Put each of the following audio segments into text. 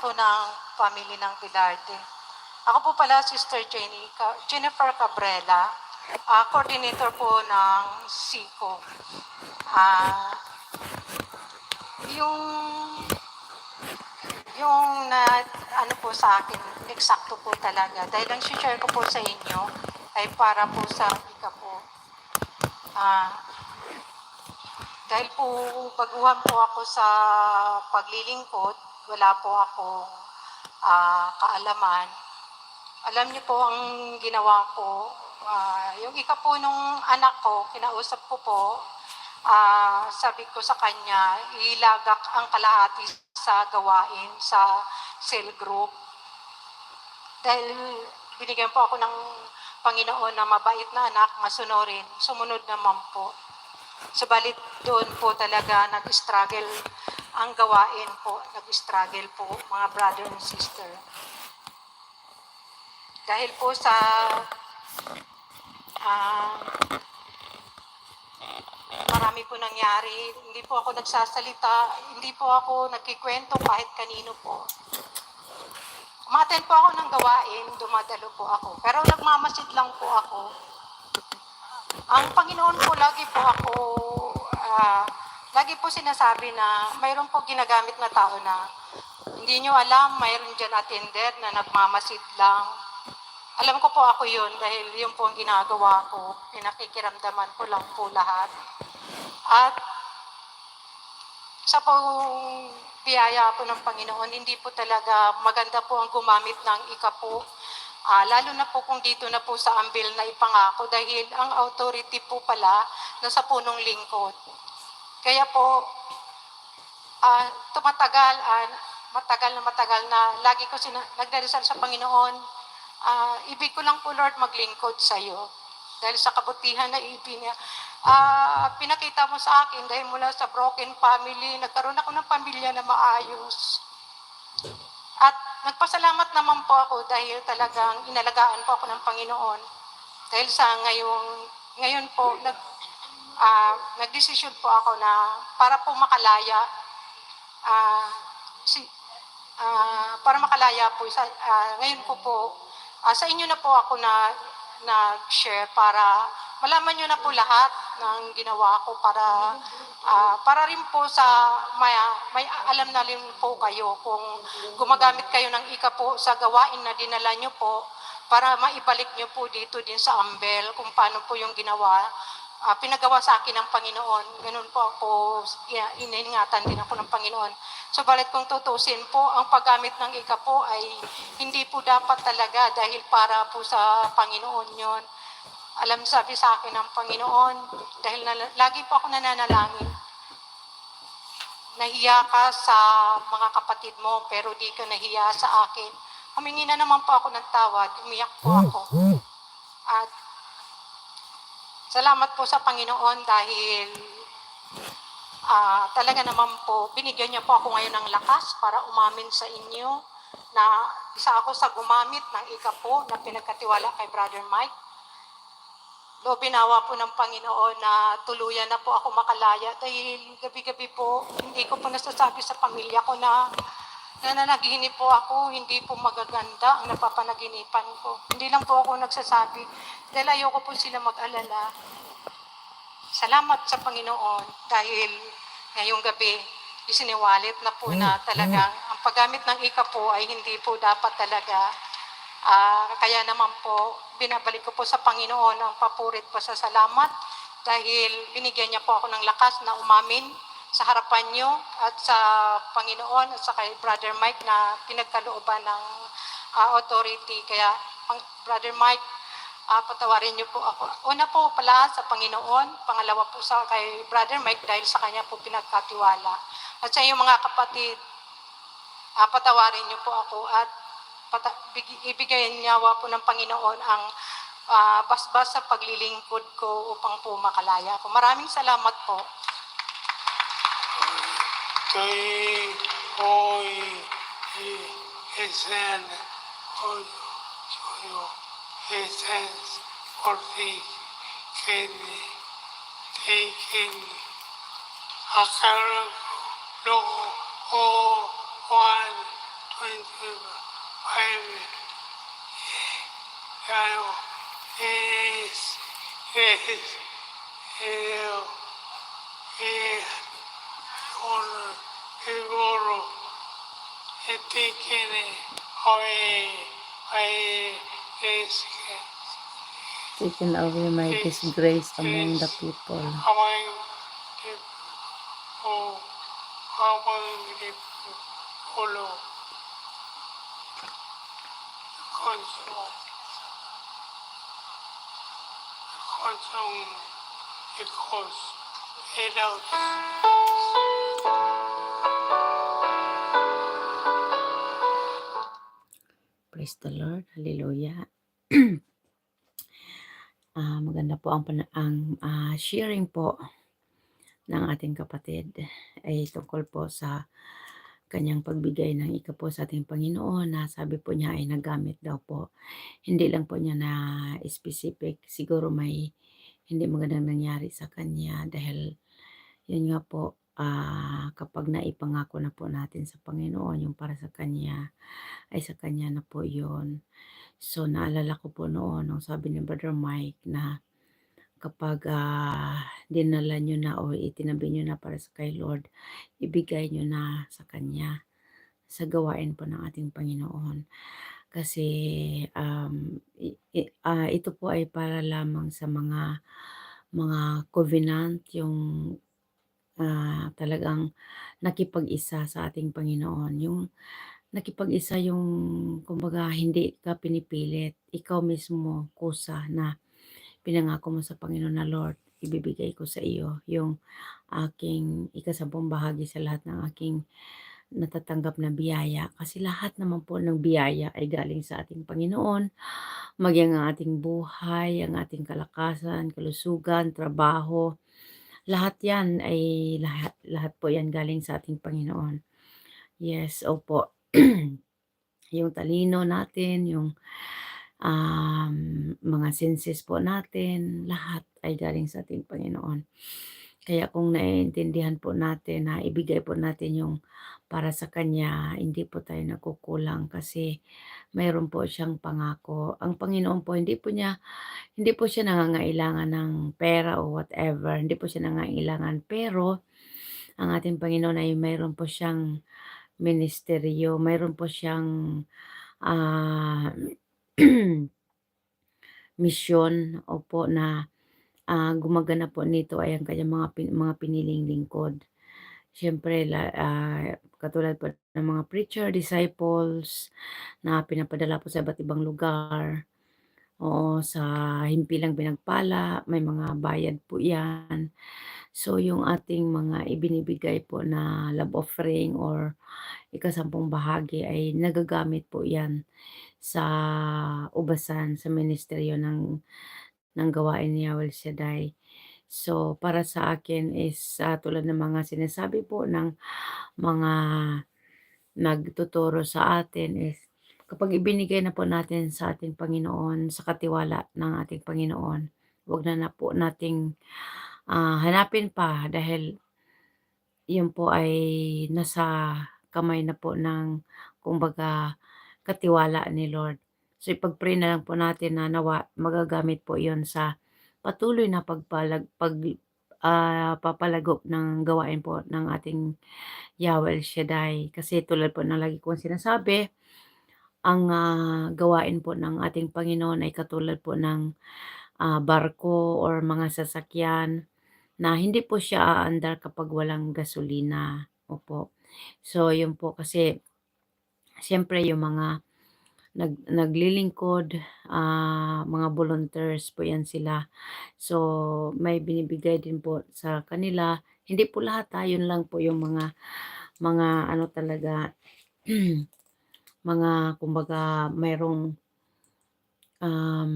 po ng family ng Pilarte. Ako po pala, Sister Jenny, Jennifer Cabrera, ah, coordinator po ng SICO. Ah, yung yung na ano po sa akin, eksakto po talaga. Dahil ang share ko po sa inyo ay para po sa ika po. Ah, dahil po baguhan po ako sa paglilingkod, wala po akong ah, kaalaman. Alam niyo po ang ginawa ko, ah, yung ika po nung anak ko, kinausap ko po, ah, sabi ko sa kanya, ilagak ang kalahati sa gawain sa cell group. Dahil binigyan po ako ng Panginoon na mabait na anak, masunurin, sumunod naman po. Subalit doon po talaga nag-struggle ang gawain po, nag-struggle po mga brother and sister. Dahil po sa ah, marami po nangyari, hindi po ako nagsasalita, hindi po ako nagkikwento kahit kanino po. Umaten po ako ng gawain, dumadalo po ako. Pero nagmamasid lang po ako. Ang Panginoon po lagi po ako, ah, lagi po sinasabi na mayroon po ginagamit na tao na hindi nyo alam, mayroon dyan attender na nagmamasid lang. Alam ko po ako yun dahil yun po ang ginagawa ko. Pinakikiramdaman ko lang po lahat. At sa pong biyaya po ng Panginoon, hindi po talaga maganda po ang gumamit ng ika po. Ah, lalo na po kung dito na po sa ambil na ipangako dahil ang authority po pala nasa punong lingkod. Kaya po, ah, tumatagal, ah, matagal na matagal na lagi ko sina- nagdarasal sa Panginoon, ah, ibig ko lang po Lord maglingkod sa iyo. Dahil sa kabutihan na ibig niya, ah, pinakita mo sa akin dahil mula sa broken family, nagkaroon ako ng pamilya na maayos. At nagpasalamat naman po ako dahil talagang inalagaan po ako ng Panginoon. Dahil sa ngayong, ngayon po, nag, ah, nagdesisyon po ako na para po makalaya, ah, si, ah, para makalaya po, sa, ah, ngayon ko po, ah, sa inyo na po ako na nag-share para malaman nyo na po lahat ng ginawa ko para ah, para rin po sa may, may alam na rin po kayo kung gumagamit kayo ng ika po sa gawain na dinala nyo po para maibalik nyo po dito din sa Ambel kung paano po yung ginawa ah, pinagawa sa akin ng Panginoon. Ganun po ako, iningatan din ako ng Panginoon. So balit kung tutusin po, ang paggamit ng ika po ay hindi po dapat talaga dahil para po sa Panginoon yon. Alam sabi sa akin ng Panginoon, dahil na, lagi po ako nananalangin, nahiya ka sa mga kapatid mo pero di ka nahiya sa akin. Humingi na naman po ako ng tawad, umiyak po ako. At Salamat po sa Panginoon dahil ah, talaga naman po, binigyan niya po ako ngayon ng lakas para umamin sa inyo na isa ako sa gumamit ng ika po na pinagkatiwala kay Brother Mike. Do binawa po ng Panginoon na tuluyan na po ako makalaya dahil gabi-gabi po hindi ko po nasasabi sa pamilya ko na nananaginip po ako, hindi po magaganda ang napapanaginipan ko. Hindi lang po ako nagsasabi dahil ayoko po sila mag-alala. Salamat sa Panginoon dahil ngayong gabi isiniwalit na po na talagang ang paggamit ng ika po ay hindi po dapat talaga Ah, kaya naman po, binabalik ko po sa Panginoon ang papurit po sa salamat dahil binigyan niya po ako ng lakas na umamin sa harapan niyo at sa Panginoon at sa kay Brother Mike na pinagkalooban ng ah, authority. Kaya, Brother Mike, ah, patawarin niyo po ako. Una po pala sa Panginoon, pangalawa po sa kay Brother Mike dahil sa kanya po pinagkatiwala. At sa iyong mga kapatid, Ah, patawarin niyo po ako at pata- big- ibigay niyawa po ng Panginoon ang ah, basbas sa paglilingkod ko upang po makalaya ako. Maraming salamat po. Kay hoy esen hoy suyo esens orti kini taking akara no o one five, tayo is, is, is, is, honor, siguro, itikin away, ay, is, Taken away my disgrace among the people. Among people. Among people. Console. Console. Because. Praise the Lord. Hallelujah. Ah, maganda po ang, ang ah, sharing po ng ating kapatid ay tungkol po sa kanyang pagbigay ng ika po sa ating Panginoon na sabi po niya ay nagamit daw po. Hindi lang po niya na specific. Siguro may hindi magandang nangyari sa kanya dahil yun nga po ah, kapag naipangako na po natin sa Panginoon yung para sa kanya ay sa kanya na po yun. So naalala ko po noon nung sabi ni Brother Mike na kapag ah, dinala nyo na o itinabi nyo na para sa kay Lord, ibigay nyo na sa Kanya sa gawain po ng ating Panginoon. Kasi um, ah, ito po ay para lamang sa mga mga covenant, yung ah, talagang nakipag-isa sa ating Panginoon. Yung nakipag-isa yung kumbaga hindi ka pinipilit. Ikaw mismo kusa na pinangako mo sa Panginoon na Lord, ibibigay ko sa iyo yung aking ikasampung bahagi sa lahat ng aking natatanggap na biyaya. Kasi lahat naman po ng biyaya ay galing sa ating Panginoon. Maging ang ating buhay, ang ating kalakasan, kalusugan, trabaho. Lahat yan ay lahat, lahat po yan galing sa ating Panginoon. Yes, opo. yung talino natin, yung um, mga senses po natin, lahat ay galing sa ating Panginoon. Kaya kung naiintindihan po natin na ibigay po natin yung para sa Kanya, hindi po tayo nakukulang kasi mayroon po siyang pangako. Ang Panginoon po, hindi po niya, hindi po siya nangangailangan ng pera o whatever. Hindi po siya nangangailangan. Pero, ang ating Panginoon ay mayroon po siyang ministeryo, mayroon po siyang ah, misyon opo na ah, gumagana po nito ay ang kanyang mga pin- mga piniling lingkod. Siyempre ah, katulad po ng mga preacher, disciples na pinapadala po sa iba't ibang lugar. Oo, sa himpilang pinagpala, may mga bayad po 'yan. So yung ating mga ibinibigay po na love offering or ikasampung bahagi ay nagagamit po 'yan sa ubasan sa ministeryo ng ng gawain ni Yahweh Shaddai. So para sa akin is ah, tulad ng mga sinasabi po ng mga nagtuturo sa atin is kapag ibinigay na po natin sa ating Panginoon, sa katiwala ng ating Panginoon, wag na na po nating ah, hanapin pa dahil yun po ay nasa kamay na po ng kumbaga katiwala ni Lord. So ipag-pray na lang po natin na nawa magagamit po yon sa patuloy na pagpalag pag ah, papalago ng gawain po ng ating Yahweh Shaddai. Kasi tulad po ng lagi kong sinasabi, ang ah, gawain po ng ating Panginoon ay katulad po ng ah, barko or mga sasakyan na hindi po siya aandar kapag walang gasolina. Opo. So, yun po kasi siyempre yung mga nag, naglilingkod, ah, mga volunteers po yan sila. So, may binibigay din po sa kanila. Hindi po lahat ha, yun lang po yung mga mga ano talaga mga kumbaga mayroong um,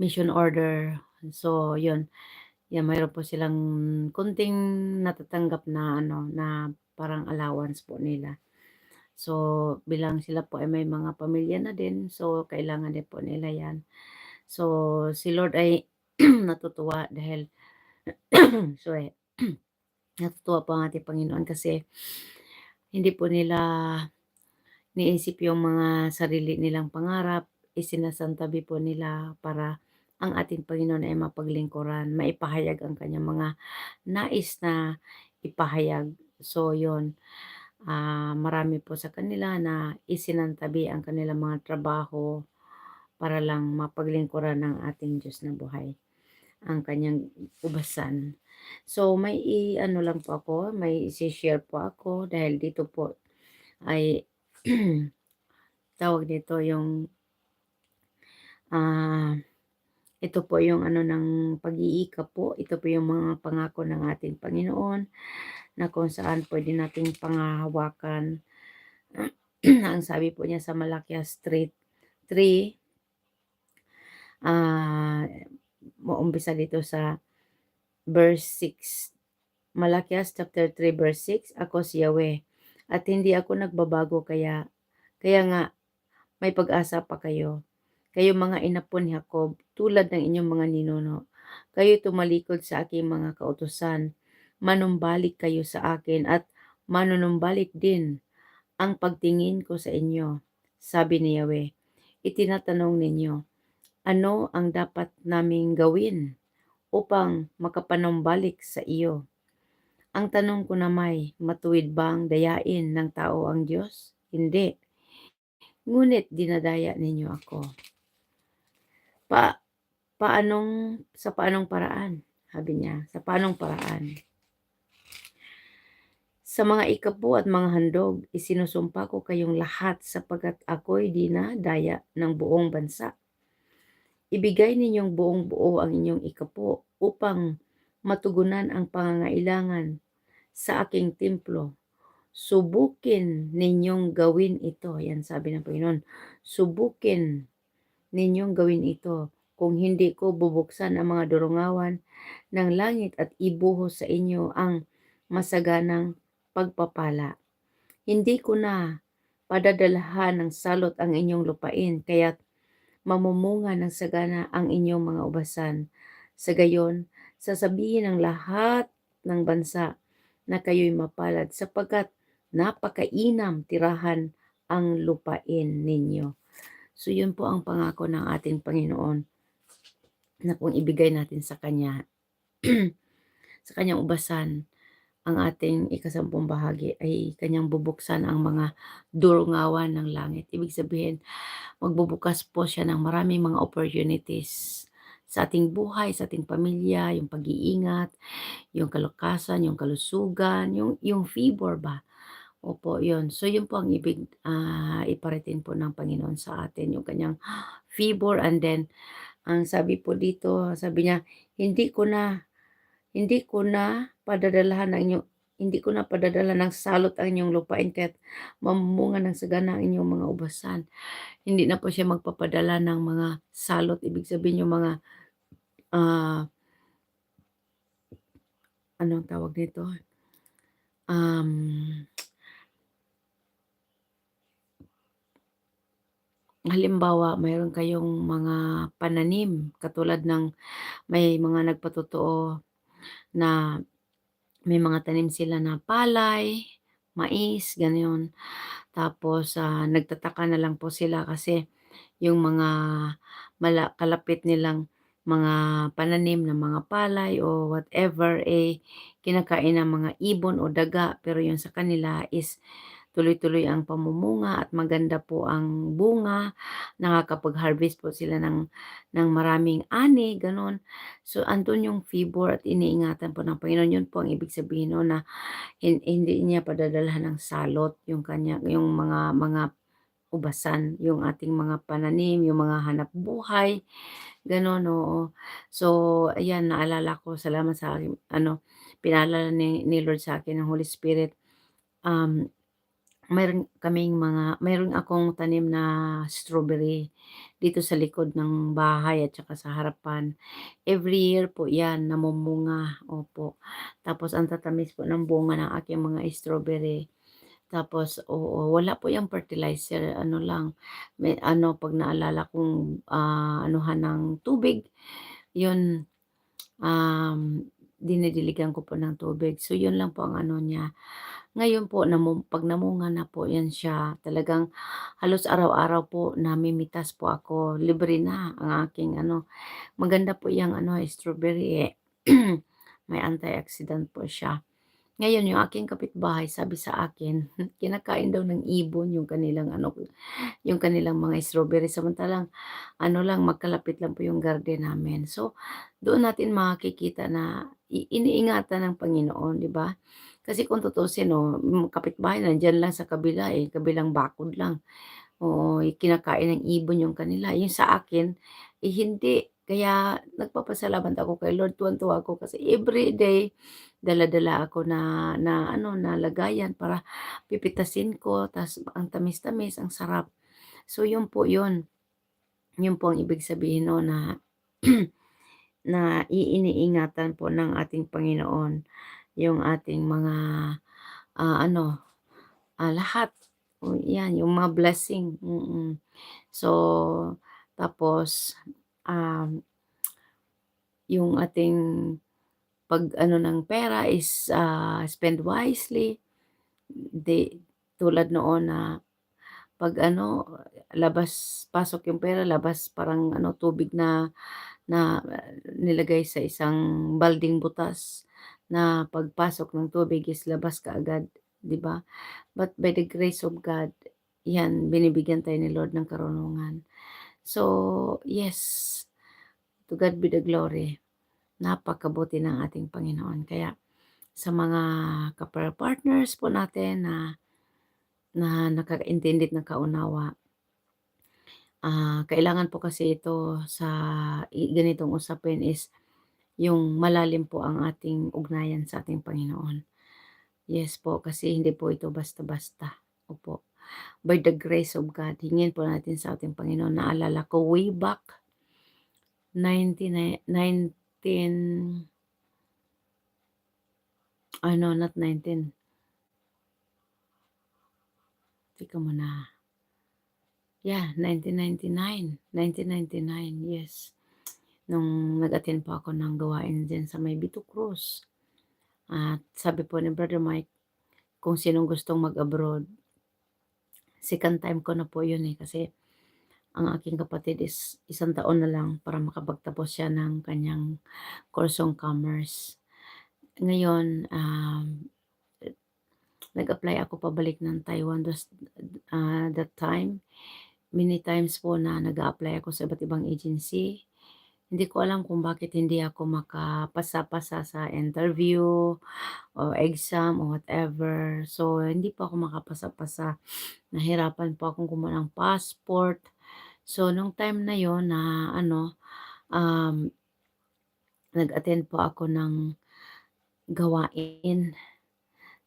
mission order. So, yun. Yan, mayroon po silang kunting natatanggap na ano na parang allowance po nila. So, bilang sila po ay may mga pamilya na din, so kailangan din po nila yan. So, si Lord ay natutuwa dahil, sorry, natutuwa po ang ating Panginoon kasi hindi po nila niisip yung mga sarili nilang pangarap, isinasantabi po nila para ang ating Panginoon ay mapaglingkuran, maipahayag ang kanyang mga nais na ipahayag. So yun, ah, marami po sa kanila na isinantabi ang kanilang mga trabaho para lang mapaglingkuran ng ating Diyos na buhay, ang kanyang ubasan. So may i-ano lang po ako, may isi-share po ako dahil dito po ay tawag dito yung ah ito po yung ano ng pag-iika po. Ito po yung mga pangako ng ating Panginoon na kung saan pwede nating pangahawakan. ang sabi po niya sa Malakias 3, 3 ah maumpisa dito sa verse 6. Malakias chapter 3 verse 6, Ako si Yahweh at hindi ako nagbabago kaya kaya nga may pag-asa pa kayo. Kayo mga inapo ni Jacob, tulad ng inyong mga ninuno. Kayo tumalikod sa aking mga kautusan. Manumbalik kayo sa akin at manunumbalik din ang pagtingin ko sa inyo. Sabi ni Yahweh, itinatanong ninyo, ano ang dapat naming gawin upang makapanumbalik sa iyo? Ang tanong ko naman, matuwid bang dayain ng tao ang Diyos? Hindi. Ngunit dinadaya ninyo ako. Pa, paanong, sa paanong paraan? Sabi niya, sa paanong paraan? Sa mga ikapo at mga handog, isinusumpa ko kayong lahat sapagat ako'y dinadaya ng buong bansa. Ibigay ninyong buong buo ang inyong ikapo upang matugunan ang pangangailangan sa aking templo. Subukin ninyong gawin ito. Yan sabi ng Panginoon. Subukin ninyong gawin ito. Kung hindi ko bubuksan ang mga durungawan ng langit at ibuhos sa inyo ang masaganang pagpapala. Hindi ko na padadalhan ng salot ang inyong lupain, kaya't mamumunga ng sagana ang inyong mga ubasan. Sa gayon, sasabihin ng lahat ng bansa na kayo'y mapalad sapagkat napakainam tirahan ang lupain ninyo. So yun po ang pangako ng ating Panginoon na kung ibigay natin sa Kanya, sa Kanyang ubasan, ang ating ikasampung bahagi ay Kanyang bubuksan ang mga durungawan ng langit. Ibig sabihin, magbubukas po siya ng maraming mga opportunities sa ating buhay, sa ating pamilya, yung pag-iingat, yung kalakasan, yung kalusugan, yung, yung favor ba? Opo, yun. So, yun po ang ibig ah, iparating po ng Panginoon sa atin, yung kanyang favor. And then, ang sabi po dito, sabi niya, hindi ko na, hindi ko na padadalahan ng inyong, hindi ko na padadala ng salot ang inyong lupain kahit mamumunga ng sagana ang inyong mga ubasan. Hindi na po siya magpapadala ng mga salot. Ibig sabihin yung mga ah anong tawag dito? Um, halimbawa, mayroon kayong mga pananim katulad ng may mga nagpatotoo na may mga tanim sila na palay, mais, gano'n. Tapos ah, nagtataka na lang po sila kasi yung mga mala, kalapit nilang mga pananim ng mga palay o whatever eh kinakain ng mga ibon o daga pero yung sa kanila is tuloy-tuloy ang pamumunga at maganda po ang bunga, nakakapag-harvest po sila ng, ng maraming ani, ganon. So, andun yung favor at iniingatan po ng Panginoon. Yun po ang ibig sabihin no, na hin- hindi niya padadalhan ng salot yung kanya, yung mga mga ubasan, yung ating mga pananim, yung mga hanap buhay, ganon, oo. So, ayan, naalala ko, salamat sa akin, ano, pinaalala ni, ni Lord sa akin ng Holy Spirit. Um, mayroon kaming mga mayroon akong tanim na strawberry dito sa likod ng bahay at saka sa harapan. Every year po 'yan namumunga, opo. Tapos ang tatamis po ng bunga ng aking mga strawberry. Tapos oo, wala po 'yang fertilizer, ano lang, may ano 'pag naalala kong, ah, anuhan ng tubig, 'yun, um, dinidiligan ko po ng tubig. So 'yun lang po ang ano niya. Ngayon po namu 'pag namunga na po 'yan siya, talagang halos araw-araw po namimitas po ako, libre na ang aking ano, maganda po 'yang ano, strawberry, eh, may antioxidant po siya. Ngayon yung aking kapitbahay sabi sa akin, kinakain daw ng ibon yung kanilang ano, yung kanilang mga strawberry samantalang ano lang, magkalapit lang po yung garden namin. So, doon natin makikita na iniingatan ng Panginoon, 'di ba? Kasi kung tutuusin 'no, kapitbahay nandiyan lang sa kabila, eh, kabilang bakod lang. Oo, eh, kinakain ng ibon yung kanila, yung sa akin, eh, hindi. Kaya nagpapasalamat ako kay Lord, tuwang-tuwa ako kasi everyday dala-dala ako na na ano, na lagayan para pipitasin ko ta's ang tamis-tamis, ang sarap. So, yun po yun. Yun po ang ibig sabihin no na na iiniingatan po ng ating Panginoon yung ating mga, ah, ano, ah, lahat. O yan, yung mga blessing, mm. So, tapos, um, yung ating pag-ano ng pera is, ah, spend wisely. Di tulad noon na 'pag ano, labas pasok yung pera, labas parang ano, tubig na na nilagay sa isang baldeng butas na pagpasok ng tubig is labas kaagad, 'di ba? But by the grace of God, 'yan binibigyan tayo ni Lord ng karunungan. So, yes, to God be the glory. Napakabuti ng ating Panginoon. Kaya sa mga ka-prayer partners po natin na na nakakaintindi at nakaunawa, ah, kailangan po kasi ito sa ganitong usapin is yung malalim po ang ating ugnayan sa ating Panginoon. Yes po, kasi hindi po ito basta-basta, opo. By the grace of God, hingin po natin sa ating Panginoon. Naalala ko way back 99 19 ano, not 19 Teka muna. Yeah, 1999, 1999, yes. Nung nag-attend po ako ng gawain diyan sa may Vito Cruz. At sabi po ni Brother Mike, kung sinong gustong mag-abroad. Second time ko na po yun, eh, kasi ang aking kapatid is isang taon na lang para makapagtapos siya ng kanyang kursong commerce. Ngayon, um, nag-apply ako pabalik ng Taiwan dos ah, that time. Many times po na nag-a-apply ako sa iba't ibang agency. Hindi ko alam kung bakit hindi ako makapasa-pasa sa interview o exam o whatever. So, hindi po ako makapasa-pasa. Nahirapan po akong kumuha ng passport. So, nung time na yon na ano, um, nag-attend po ako ng gawain.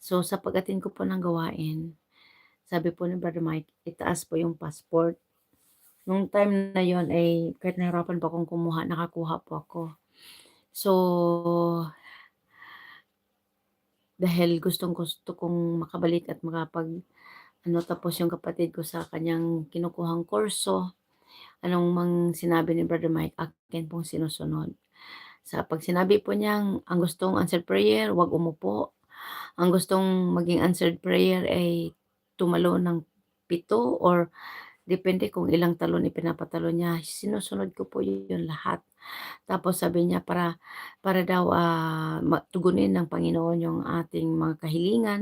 So, sa pag-attend ko po ng gawain, sabi po ni Brother Mike, itaas po yung passport. Nung time na yon ay kahit nahirapan pa akong kumuha, nakakuha po ako. So, dahil gustong-gusto kong makabalik at makapag ano, tapos yung kapatid ko sa kanyang kinukuhang kurso, anong mang sinabi ni Brother Mike, akin pong sinusunod. Sa pag sinabi po niyang ang gustong answered prayer, wag umupo. Ang gustong maging answered prayer ay tumalo ng pito or depende kung ilang talon ipinapatalo niya. Sinusunod ko po yun lahat. Tapos sabi niya para para daw ah, ma- tugunin ng Panginoon yung ating mga kahilingan,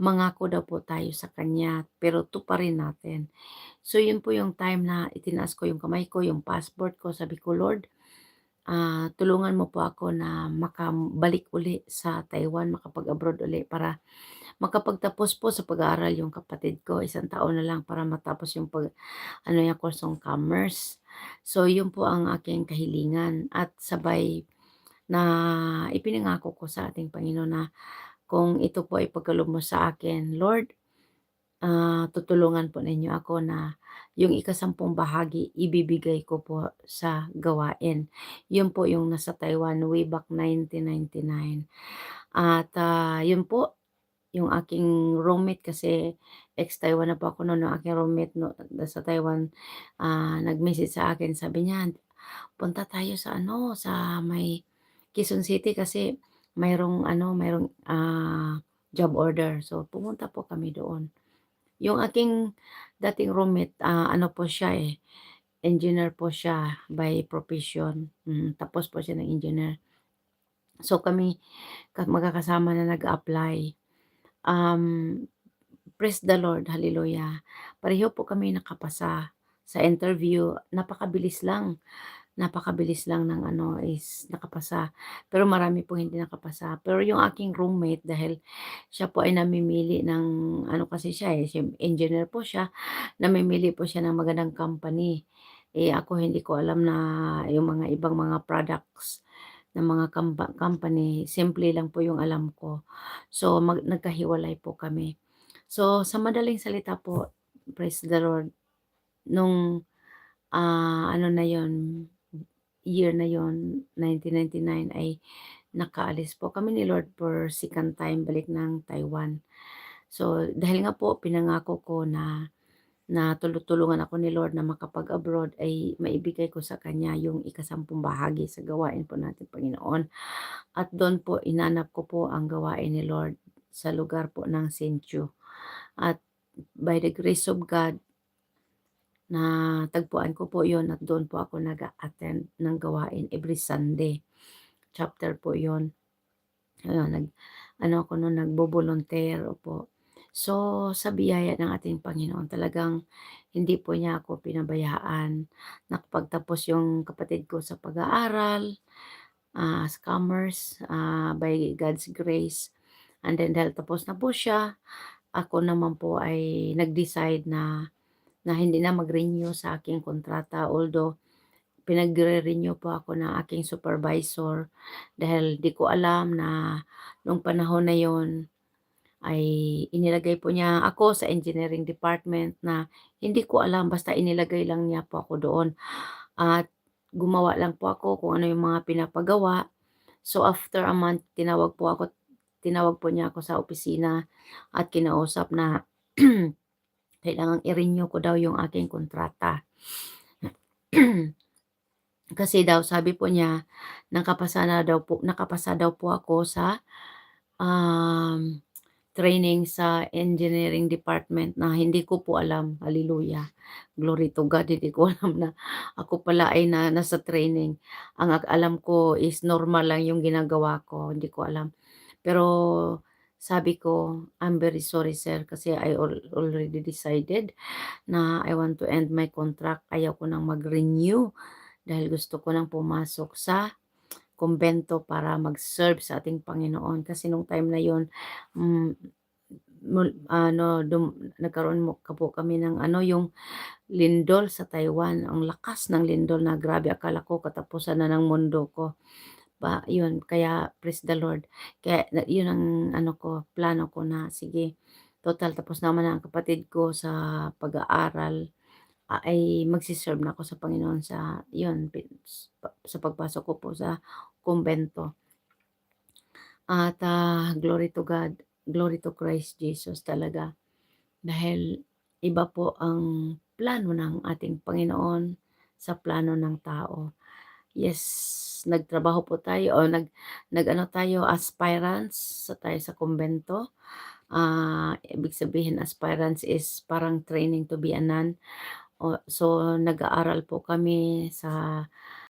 mangako daw po tayo sa Kanya, pero tuparin natin. So yun po yung time na itinaas ko yung kamay ko, yung passport ko, sabi ko, Lord, ah, tulungan mo po ako na makabalik uli sa Taiwan, makapag-abroad uli para makapagtapos po sa pag-aaral yung kapatid ko. Isang taon na lang para matapos yung pag, ano yung kursong commerce. So, yun po ang aking kahilingan at sabay na ipinangako ko sa ating Panginoon na kung ito po ay pagkaloob mo sa akin, Lord, ah, tutulungan po ninyo ako na yung ikasampung bahagi ibibigay ko po sa gawain. Yun po yung nasa Taiwan way back 1999. At ah, yun po, yung aking roommate kasi ex-Taiwan na po ako noon, yung aking roommate no, sa Taiwan, ah, nag-message sa akin, sabi niya, punta tayo sa ano, sa may Quezon City kasi mayroong ano, mayroong ah, job order. So, pumunta po kami doon. Yung aking dating roommate, ah, ano po siya eh, engineer po siya by profession. Mm, tapos po siya ng engineer. So, kami ka magkakasama na nag-a-apply. Um, praise the Lord, hallelujah. Pareho po kami nakapasa sa interview. Napakabilis lang. Napakabilis lang ng ano is nakapasa. Pero marami pong hindi nakapasa. Pero yung aking roommate dahil siya po ay namimili ng ano kasi siya eh, engineer po siya, namimili po siya ng magandang company. Eh ako hindi ko alam na yung mga ibang mga products ng mga company, simple lang po yung alam ko. So mag nagkahiwalay po kami. So sa madaling salita po, praise the Lord, nung, ah, ano na yun, year na yun, 1999 ay nakaalis po kami ni Lord for second time balik ng Taiwan. So dahil nga po pinangako ko na na tulutulungan ako ni Lord na makapag-abroad ay maibigay ko sa kanya yung ikasampung bahagi sa gawain po natin Panginoon. At doon po inanap ko po ang gawain ni Lord sa lugar po ng Sentio. At by the grace of God, natagpuan ko po yon at doon po ako nag-a-attend ng gawain every Sunday. Chapter po yon. Ayun, nag, ano ako noon, nagbo-volunteer po. So, sa biyaya ng ating Panginoon, talagang hindi po niya ako pinabayaan. Nakapagtapos yung kapatid ko sa pag-aaral, ah, as commerce, ah, by God's grace. And then dahil tapos na po siya, ako naman po ay nag-decide na na hindi na mag-renew sa aking kontrata. Although, pinagre-renew po ako ng aking supervisor dahil di ko alam na nung panahon na yon ay inilagay po niya ako sa engineering department na hindi ko alam basta inilagay lang niya po ako doon. At gumawa lang po ako kung ano yung mga pinapagawa. So after a month, tinawag po ako, tinawag po niya ako sa opisina at kinausap na kailangang i-renew ko daw yung aking kontrata. Kasi daw sabi po niya nakapasa na daw po nakapasa daw po ako sa um, training sa engineering department na hindi ko po alam. Hallelujah. Glory to God. Hindi ko alam na ako pala ay na, nasa training. Ang alam ko is normal lang yung ginagawa ko. Hindi ko alam. Pero sabi ko, I'm very sorry sir kasi I al- already decided na I want to end my contract. Ayaw ko nang mag-renew dahil gusto ko nang pumasok sa kumbento para mag-serve sa ating Panginoon. Kasi nung time na yon mm, mul- ano, dum, nagkaroon mo ka po kami ng ano, yung lindol sa Taiwan. Ang lakas ng lindol na grabe. Akala ko katapusan na ng mundo ko. Ba, yun, kaya praise the Lord. Kaya yun ang ano ko, plano ko na sige. Total, tapos naman ang kapatid ko sa pag-aaral ah, ay magsiserve na ako sa Panginoon sa pin- sa pagpasok ko po sa kumbento. At ah, glory to God, glory to Christ Jesus talaga. Dahil iba po ang plano ng ating Panginoon sa plano ng tao. Yes, nagtrabaho po tayo o nag nag-ano tayo aspirants sa tayo sa kumbento. Ah, ibig sabihin aspirants is parang training to be a nun. O, so nag-aaral po kami sa